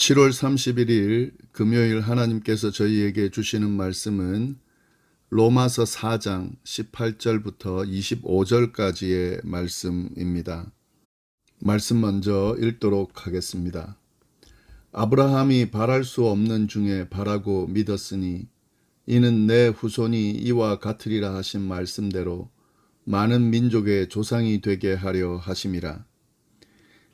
7월 31일 금요일 하나님께서 저희에게 주시는 말씀은 로마서 4장 18절부터 25절까지의 말씀입니다. 말씀 먼저 읽도록 하겠습니다. 아브라함이 바랄 수 없는 중에 바라고 믿었으니 이는 내 후손이 이와 같으리라 하신 말씀대로 많은 민족의 조상이 되게 하려 하심이라.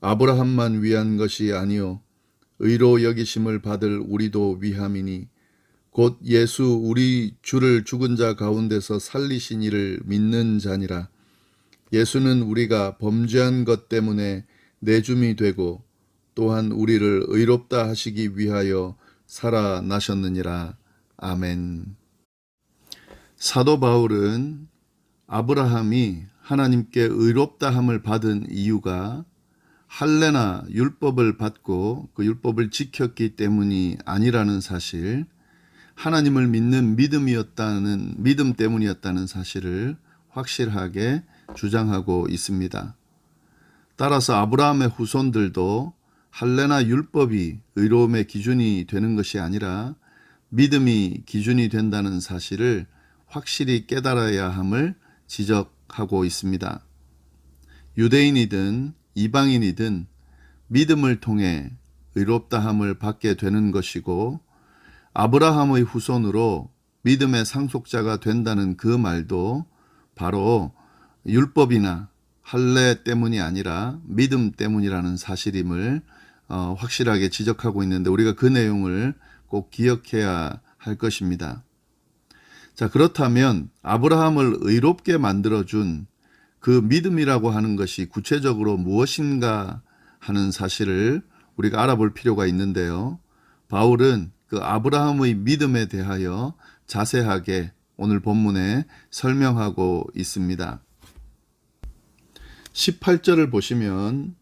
아브라함만 위한 것이 아니요 의로 여기심을 받을 우리도 위함이니 곧 예수 우리 주를 죽은 자 가운데서 살리신 이를 믿는 자니라. 예수는 우리가 범죄한 것 때문에 내줌이 되고 또한 우리를 의롭다 하시기 위하여 살아나셨느니라. 아멘. 사도 바울은 아브라함이 하나님께 의롭다함을 받은 이유가 할례나 율법을 받고 그 율법을 지켰기 때문이 아니라는 사실, 하나님을 믿는 믿음이었다는 믿음 때문이었다는 사실을 확실하게 주장하고 있습니다. 따라서 아브라함의 후손들도 할례나 율법이 의로움의 기준이 되는 것이 아니라 믿음이 기준이 된다는 사실을 확실히 깨달아야 함을 지적하고 있습니다. 유대인이든 이방인이든 믿음을 통해 의롭다함을 받게 되는 것이고 아브라함의 후손으로 믿음의 상속자가 된다는 그 말도 바로 율법이나 할례 때문이 아니라 믿음 때문이라는 사실임을 어, 확실하게 지적하고 있는데 우리가 그 내용을 꼭 기억해야 할 것입니다. 자, 그렇다면 아브라함을 의롭게 만들어준 그 믿음이라고 하는 것이 구체적으로 무엇인가 하는 사실을 우리가 알아볼 필요가 있는데요. 바울은 그 아브라함의 믿음에 대하여 자세하게 오늘 본문에 설명하고 있습니다. 18절을 보시면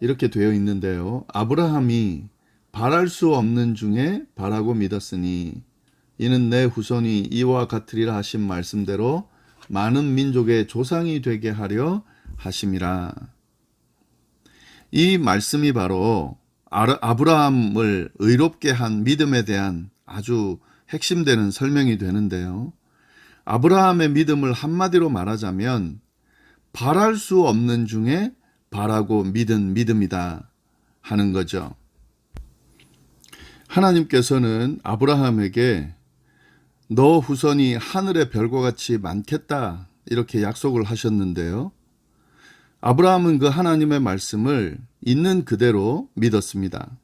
이렇게 되어 있는데요. 아브라함이 바랄 수 없는 중에 바라고 믿었으니 이는 내 후손이 이와 같으리라 하신 말씀대로 많은 민족의 조상이 되게 하려 하심이라. 이 말씀이 바로 아브라함을 의롭게 한 믿음에 대한 아주 핵심되는 설명이 되는데요. 아브라함의 믿음을 한마디로 말하자면 바랄 수 없는 중에 바라고 믿은 믿음이다 하는 거죠. 하나님께서는 아브라함에게 너 후손이 하늘의 별과 같이 많겠다. 이렇게 약속을 하셨는데요. 아브라함은 그 하나님의 말씀을 있는 그대로 믿었습니다.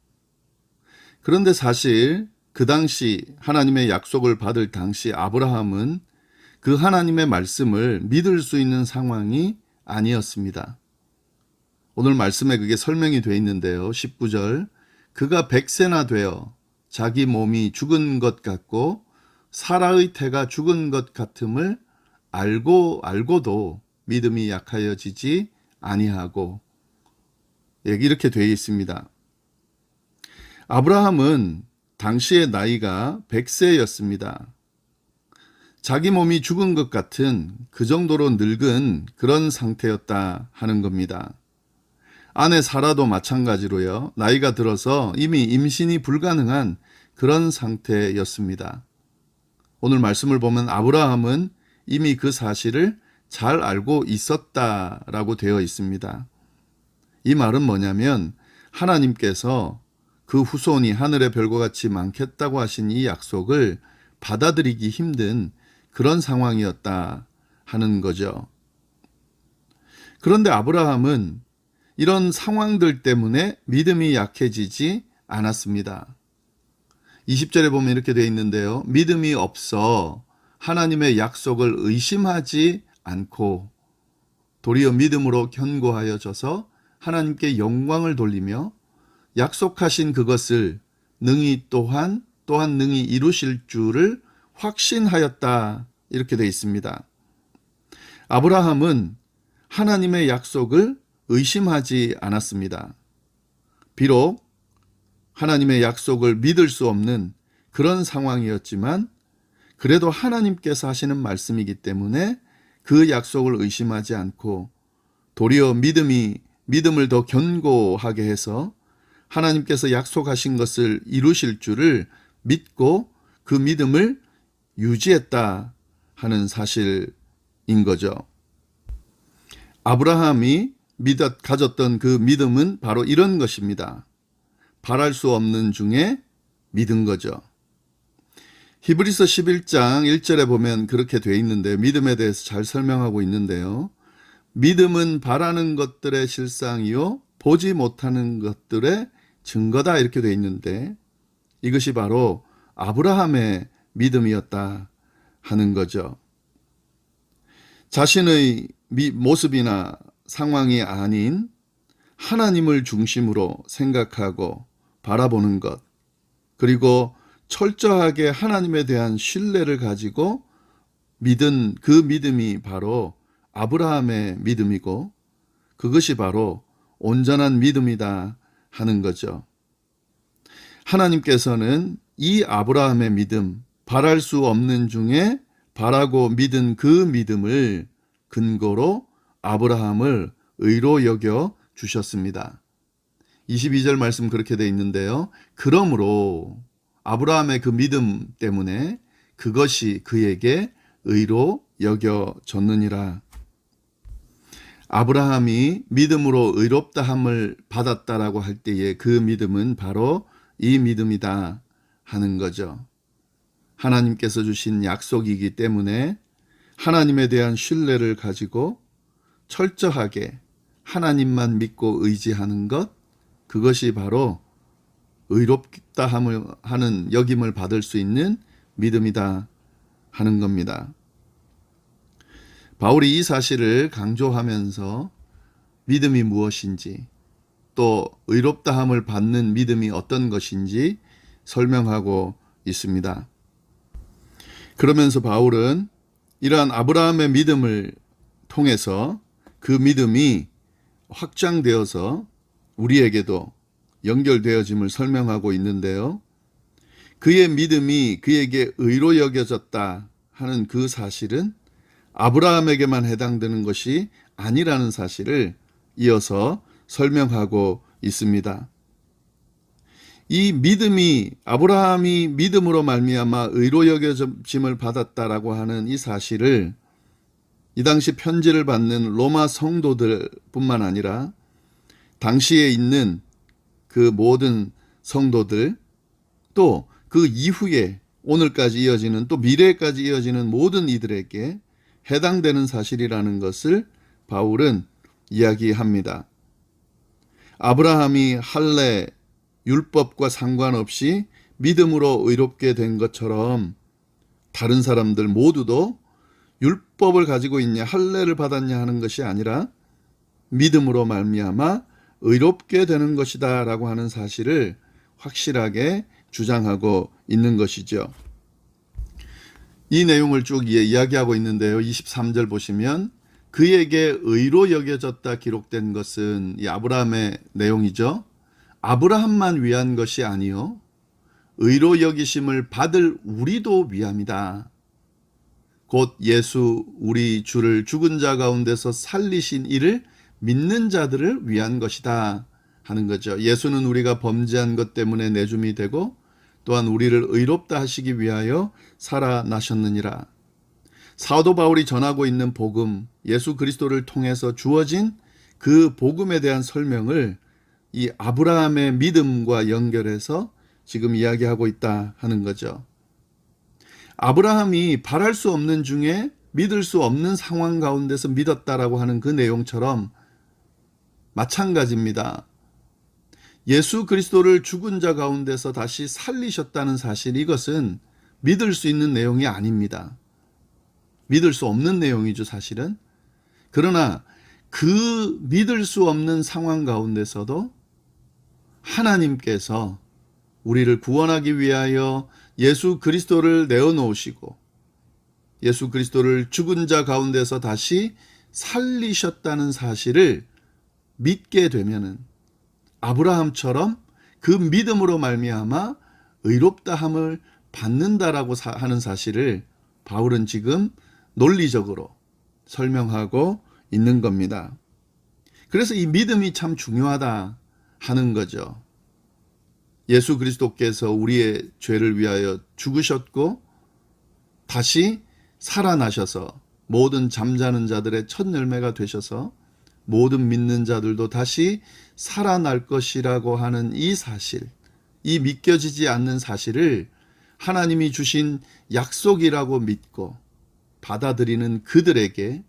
그런데 사실 그 당시 하나님의 약속을 받을 당시 아브라함은 그 하나님의 말씀을 믿을 수 있는 상황이 아니었습니다. 오늘 말씀에 그게 설명이 되어 있는데요. 19절. 그가 백세나 되어 자기 몸이 죽은 것 같고 사라의 태가 죽은 것 같음을 알고 알고도 믿음이 약하여지지 아니하고 이렇게 되어 있습니다. 아브라함은 당시의 나이가 100세였습니다. 자기 몸이 죽은 것 같은 그 정도로 늙은 그런 상태였다 하는 겁니다. 아내 사라도 마찬가지로요. 나이가 들어서 이미 임신이 불가능한 그런 상태였습니다. 오늘 말씀을 보면 아브라함은 이미 그 사실을 잘 알고 있었다라고 되어 있습니다. 이 말은 뭐냐면 하나님께서 그 후손이 하늘의 별과 같이 많겠다고 하신 이 약속을 받아들이기 힘든 그런 상황이었다 하는 거죠. 그런데 아브라함은 이런 상황들 때문에 믿음이 약해지지 않았습니다. 20절에 보면 이렇게 되어 있는데요. 믿음이 없어 하나님의 약속을 의심하지 않고 도리어 믿음으로 견고하여 져서 하나님께 영광을 돌리며 약속하신 그것을 능히 또한 또한 능히 이루실 줄을 확신하였다. 이렇게 되어 있습니다. 아브라함은 하나님의 약속을 의심하지 않았습니다. 비록 하나님의 약속을 믿을 수 없는 그런 상황이었지만 그래도 하나님께서 하시는 말씀이기 때문에 그 약속을 의심하지 않고 도리어 믿음이 믿음을 더 견고하게 해서 하나님께서 약속하신 것을 이루실 줄을 믿고 그 믿음을 유지했다 하는 사실인 거죠. 아브라함이 믿었 가졌던 그 믿음은 바로 이런 것입니다. 바랄 수 없는 중에 믿은 거죠. 히브리서 11장 1절에 보면 그렇게 돼 있는데 믿음에 대해서 잘 설명하고 있는데요. 믿음은 바라는 것들의 실상이요 보지 못하는 것들의 증거다 이렇게 돼 있는데 이것이 바로 아브라함의 믿음이었다 하는 거죠. 자신의 모습이나 상황이 아닌 하나님을 중심으로 생각하고 바라보는 것, 그리고 철저하게 하나님에 대한 신뢰를 가지고 믿은 그 믿음이 바로 아브라함의 믿음이고 그것이 바로 온전한 믿음이다 하는 거죠. 하나님께서는 이 아브라함의 믿음, 바랄 수 없는 중에 바라고 믿은 그 믿음을 근거로 아브라함을 의로 여겨 주셨습니다. 22절 말씀 그렇게 돼 있는데요. 그러므로 아브라함의 그 믿음 때문에 그것이 그에게 의로 여겨졌느니라. 아브라함이 믿음으로 의롭다함을 받았다라고 할 때에 그 믿음은 바로 이 믿음이다 하는 거죠. 하나님께서 주신 약속이기 때문에 하나님에 대한 신뢰를 가지고 철저하게 하나님만 믿고 의지하는 것, 그것이 바로 의롭다 함을 하는 여김을 받을 수 있는 믿음이다 하는 겁니다. 바울이 이 사실을 강조하면서 믿음이 무엇인지 또 의롭다 함을 받는 믿음이 어떤 것인지 설명하고 있습니다. 그러면서 바울은 이러한 아브라함의 믿음을 통해서 그 믿음이 확장되어서 우리에게도 연결되어짐을 설명하고 있는데요. 그의 믿음이 그에게 의로 여겨졌다 하는 그 사실은 아브라함에게만 해당되는 것이 아니라는 사실을 이어서 설명하고 있습니다. 이 믿음이 아브라함이 믿음으로 말미암아 의로 여겨짐을 받았다라고 하는 이 사실을 이 당시 편지를 받는 로마 성도들뿐만 아니라 당시에 있는 그 모든 성도들 또 그 이후에 오늘까지 이어지는 또 미래까지 이어지는 모든 이들에게 해당되는 사실이라는 것을 바울은 이야기합니다. 아브라함이 할례 율법과 상관없이 믿음으로 의롭게 된 것처럼 다른 사람들 모두도 율법을 가지고 있냐 할례를 받았냐 하는 것이 아니라 믿음으로 말미암아 의롭게 되는 것이다 라고 하는 사실을 확실하게 주장하고 있는 것이죠. 이 내용을 쭉 이야기하고 있는데요. 23절 보시면 그에게 의로 여겨졌다 기록된 것은 이 아브라함의 내용이죠. 아브라함만 위한 것이 아니요 의로 여기심을 받을 우리도 위함이다. 곧 예수 우리 주를 죽은 자 가운데서 살리신 이를 믿는 자들을 위한 것이다 하는 거죠. 예수는 우리가 범죄한 것 때문에 내줌이 되고 또한 우리를 의롭다 하시기 위하여 살아나셨느니라. 사도 바울이 전하고 있는 복음, 예수 그리스도를 통해서 주어진 그 복음에 대한 설명을 이 아브라함의 믿음과 연결해서 지금 이야기하고 있다 하는 거죠. 아브라함이 바랄 수 없는 중에 믿을 수 없는 상황 가운데서 믿었다라고 하는 그 내용처럼 마찬가지입니다. 예수 그리스도를 죽은 자 가운데서 다시 살리셨다는 사실 이것은 믿을 수 있는 내용이 아닙니다. 믿을 수 없는 내용이죠, 사실은. 그러나 그 믿을 수 없는 상황 가운데서도 하나님께서 우리를 구원하기 위하여 예수 그리스도를 내어놓으시고 예수 그리스도를 죽은 자 가운데서 다시 살리셨다는 사실을 믿게 되면은 아브라함처럼 그 믿음으로 말미암아 의롭다함을 받는다라고 사- 하는 사실을 바울은 지금 논리적으로 설명하고 있는 겁니다. 그래서 이 믿음이 참 중요하다 하는 거죠. 예수 그리스도께서 우리의 죄를 위하여 죽으셨고 다시 살아나셔서 모든 잠자는 자들의 첫 열매가 되셔서 모든 믿는 자들도 다시 살아날 것이라고 하는 이 사실, 이 믿겨지지 않는 사실을 하나님이 주신 약속이라고 믿고 받아들이는 그들에게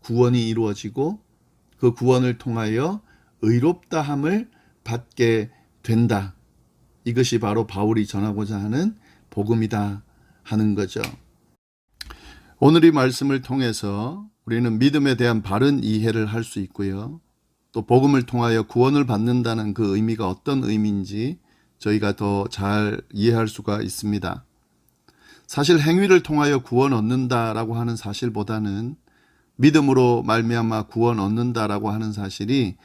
구원이 이루어지고 그 구원을 통하여 의롭다함을 받게 된다. 이것이 바로 바울이 전하고자 하는 복음이다 하는 거죠. 오늘 이 말씀을 통해서 우리는 믿음에 대한 바른 이해를 할 수 있고요. 또 복음을 통하여 구원을 받는다는 그 의미가 어떤 의미인지 저희가 더 잘 이해할 수가 있습니다. 사실 행위를 통하여 구원 얻는다라고 하는 사실보다는 믿음으로 말미암아 구원 얻는다라고 하는 사실이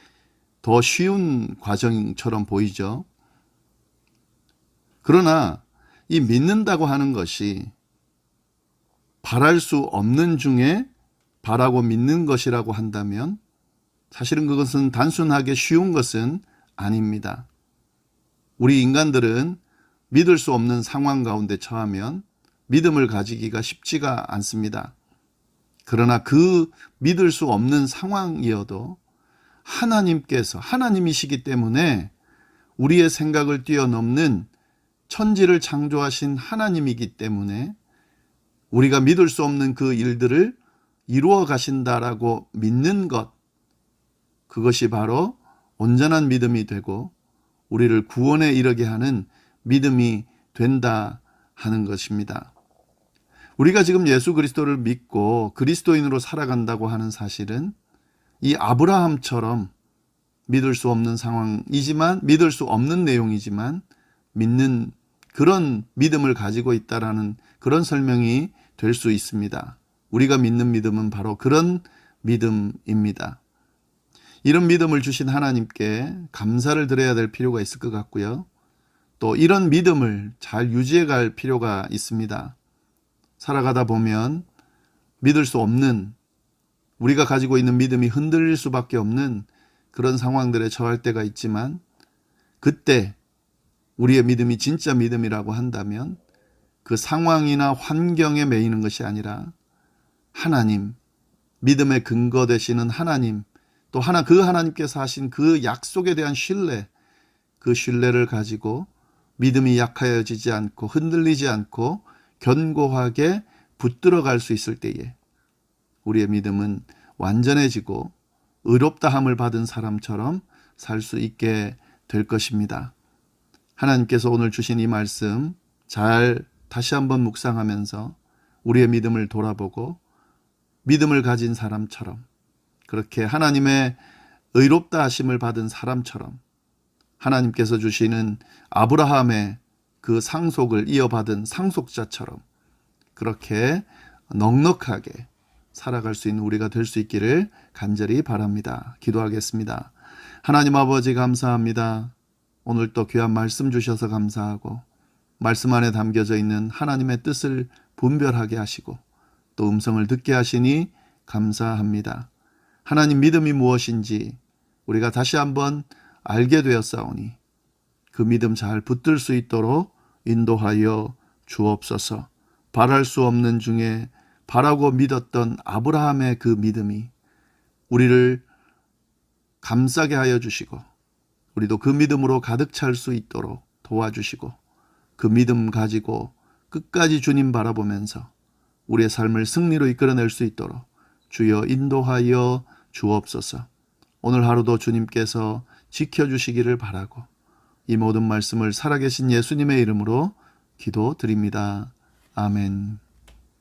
더 쉬운 과정처럼 보이죠. 그러나 이 믿는다고 하는 것이 바랄 수 없는 중에 바라고 믿는 것이라고 한다면 사실은 그것은 단순하게 쉬운 것은 아닙니다. 우리 인간들은 믿을 수 없는 상황 가운데 처하면 믿음을 가지기가 쉽지가 않습니다. 그러나 그 믿을 수 없는 상황이어도 하나님께서 하나님이시기 때문에 우리의 생각을 뛰어넘는 천지를 창조하신 하나님이기 때문에 우리가 믿을 수 없는 그 일들을 이루어 가신다라고 믿는 것 그것이 바로 온전한 믿음이 되고 우리를 구원에 이르게 하는 믿음이 된다 하는 것입니다. 우리가 지금 예수 그리스도를 믿고 그리스도인으로 살아간다고 하는 사실은 이 아브라함처럼 믿을 수 없는 상황이지만 믿을 수 없는 내용이지만 믿는 그런 믿음을 가지고 있다라는 그런 설명이 될 수 있습니다. 우리가 믿는 믿음은 바로 그런 믿음입니다. 이런 믿음을 주신 하나님께 감사를 드려야 될 필요가 있을 것 같고요. 또 이런 믿음을 잘 유지해 갈 필요가 있습니다. 살아가다 보면 믿을 수 없는 우리가 가지고 있는 믿음이 흔들릴 수밖에 없는 그런 상황들에 처할 때가 있지만 그때 우리의 믿음이 진짜 믿음이라고 한다면 그 상황이나 환경에 매이는 것이 아니라 하나님, 믿음의 근거 되시는 하나님, 또 하나 그 하나님께서 하신 그 약속에 대한 신뢰, 그 신뢰를 가지고 믿음이 약하여지지 않고 흔들리지 않고 견고하게 붙들어 갈 수 있을 때에 우리의 믿음은 완전해지고 의롭다함을 받은 사람처럼 살 수 있게 될 것입니다. 하나님께서 오늘 주신 이 말씀 잘 다시 한번 묵상하면서 우리의 믿음을 돌아보고 믿음을 가진 사람처럼 그렇게 하나님의 의롭다 하심을 받은 사람처럼 하나님께서 주시는 아브라함의 그 상속을 이어받은 상속자처럼 그렇게 넉넉하게 살아갈 수 있는 우리가 될 수 있기를 간절히 바랍니다. 기도하겠습니다. 하나님 아버지 감사합니다. 오늘 또 귀한 말씀 주셔서 감사하고 말씀 안에 담겨져 있는 하나님의 뜻을 분별하게 하시고 또 음성을 듣게 하시니 감사합니다. 하나님 믿음이 무엇인지 우리가 다시 한번 알게 되었사오니 그 믿음 잘 붙들 수 있도록 인도하여 주옵소서. 바랄 수 없는 중에 바라고 믿었던 아브라함의 그 믿음이 우리를 감싸게 하여 주시고 우리도 그 믿음으로 가득 찰 수 있도록 도와주시고 그 믿음 가지고 끝까지 주님 바라보면서 우리의 삶을 승리로 이끌어낼 수 있도록 주여 인도하여 주옵소서. 오늘 하루도 주님께서 지켜주시기를 바라고 이 모든 말씀을 살아계신 예수님의 이름으로 기도드립니다. 아멘.